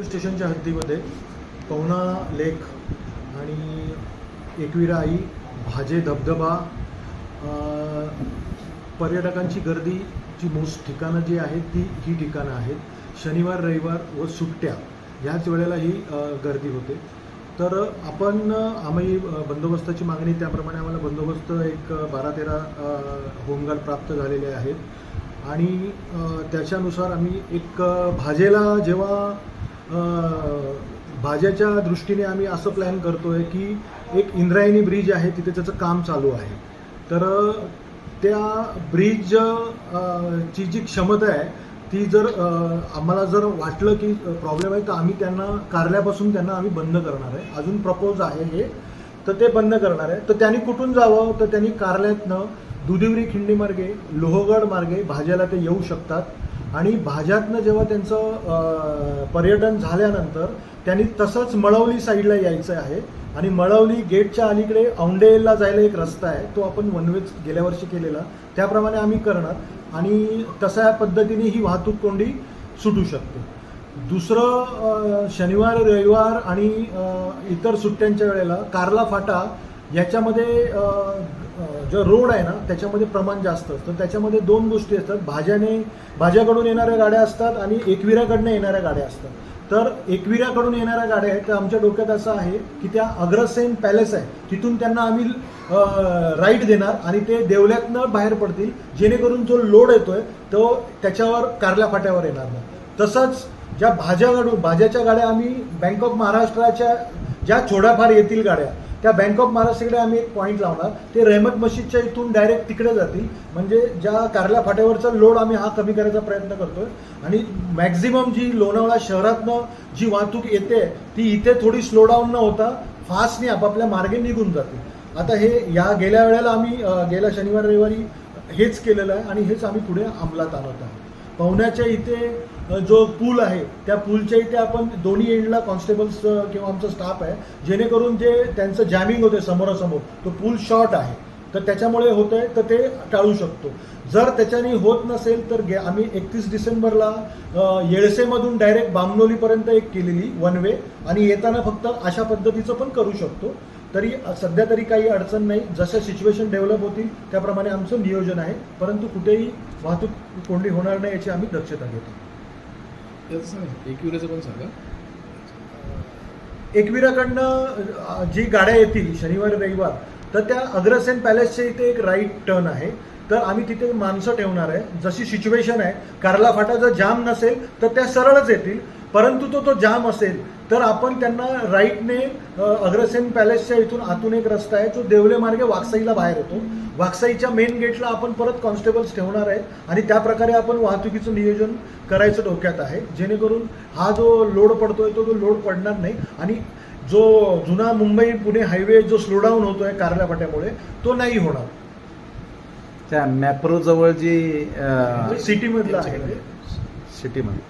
Police स्टेशनच्या हद्दीमध्ये पवना लेक आणि एकविरा आई भाजे धबधबा पर्यटकांची गर्दीची मोस्ट ठिकाणं जी आहेत ती ही ठिकाणं आहेत. शनिवार रविवार व सुट्ट्या ह्याच वेळेला ही गर्दी होते. तर आपण आम्ही बंदोबस्ताची मागणी त्याप्रमाणे आम्हाला बंदोबस्त एक बारा तेरा होमगार्ड प्राप्त झालेले आहेत. आणि त्याच्यानुसार आम्ही एक भाजेला जेव्हा भाज्याच्या दृष्टीने आम्ही असं प्लॅन करतोय की एक इंद्रायणी ब्रिज आहे तिथे त्याचं काम चालू आहे. तर त्या ब्रिज ची जी क्षमता आहे ती जर आम्हाला जर वाटलं की प्रॉब्लेम आहे तर आम्ही त्यांना कारल्यापासून त्यांना आम्ही बंद करणार आहे. अजून प्रपोज आहे हे तर ते बंद करणार आहे. तर त्यांनी कुठून जावं? तर त्यांनी कारल्यातनं दुधिवरी खिंडी मार्गे लोहगड मार्गे भाज्याला ते येऊ शकतात. आणि भाज्यातनं जेव्हा त्यांचं पर्यटन झाल्यानंतर त्यांनी तसंच मळवली साईडला यायचं आहे. आणि मळवली गेटच्या अलीकडे औंडेला जायला एक रस्ता आहे. तो आपण वनवेज गेल्या वर्षी केलेला. त्याप्रमाणे आम्ही करणार. आणि तशा पद्धतीने ही वाहतूक कोंडी सुटू शकते. दुसरं शनिवार रविवार आणि इतर सुट्ट्यांच्या वेळेला कारला फाटा याच्यामध्ये जो रोड आहे ना त्याच्यामध्ये प्रमाण जास्त असतं. त्याच्यामध्ये दोन गोष्टी असतात. भाज्याने भाज्याकडून येणाऱ्या गाड्या असतात आणि एकविराकडनं येणाऱ्या गाड्या असतात. तर एकविराकडून येणाऱ्या गाड्या आहेत तर आमच्या डोक्यात असं आहे की त्या अग्रसेन पॅलेस आहे. तिथून त्यांना आम्ही राईट देणार आणि ते देवल्यातनं बाहेर पडतील. जेणेकरून जो लोड येतोय तो त्याच्यावर कारल्या फाट्यावर येणार नाही. तसंच ज्या भाज्या गाडू भाज्याच्या गाड्या आम्ही बँक ऑफ महाराष्ट्राच्या ज्या थोड्याफार येतील गाड्या त्या बँक ऑफ महाराष्ट्राकडे आम्ही एक पॉईंट लावणार. ते रहमत मशीदच्या इथून डायरेक्ट तिकडे जातील. म्हणजे ज्या कारल्या फाट्यावरचा लोड आम्ही हा कमी करायचा प्रयत्न करतोय. आणि मॅक्झिमम जी लोणावळा शहरातनं जी वाहतूक येते ती इथे थोडी स्लोडाऊन न होता फास्टने आपापल्या मार्गे निघून जाते आता हे या गेल्या वेळेला आम्ही गेल्या शनिवार रविवारी हेच केलेलं आहे आणि हेच आम्ही पुढे अंमलात आणत आहोत. पवण्याच्या इथे जो पूल आहे त्या पूलच्या इथे आपण दोन्ही एंडला कॉन्स्टेबल्स किंवा आमचा स्टाफ आहे. जेणेकरून जे त्यांचं जॅमिंग होते समोरासमोर तो पूल शॉर्ट आहे. तर त्याच्यामुळे होत आहे तर ते टाळू शकतो. जर त्याच्याने होत नसेल तर गे आम्ही एकतीस डिसेंबरला येळसेमधून डायरेक्ट बामनोलीपर्यंत एक केलेली वन वे आणि येताना फक्त अशा पद्धतीचं पण करू शकतो. तरी सध्या तरी काही अडचण नाही. जसं सिच्युएशन डेव्हलप होतील त्याप्रमाणे आमचं नियोजन आहे. परंतु कुठेही वाहतूक कोंडी होणार नाही याची आम्ही दक्षता घेतो. एकविराचं पण सांगा. एकविराकडनं जी गाड्या येतील शनिवार रविवार तर त्या अग्रसेन पॅलेसच्या इथे एक राईट टर्न आहे. तर आम्ही तिथे माणसं ठेवणार आहे. जशी सिच्युएशन आहे कारला फाटा जर जाम नसेल तर त्या सरळच येतील. परंतु तो तो जाम असेल तर आपण त्यांना राईटने अग्रसेन पॅलेसच्या इथून आतून एक रस्ता आहे जो देवले मार्गे वाकसाईला बाहेर येतो. वाकसाईच्या मेन गेटला आपण परत कॉन्स्टेबल्स ठेवणार आहेत आणि त्या प्रकारे आपण वाहतुकीचं नियोजन करायचं डोक्यात आहे. जेणेकरून हा जो लोड पडतोय तो तो लोड पडणार नाही. आणि जो जुना मुंबई पुणे हायवे जो स्लो डाऊन होतोय कारल्या फाट्यामुळे तो नाही होणार. त्या मॅप्रो जवळ जी सिटीमधला आहे. सिटीमध्ये.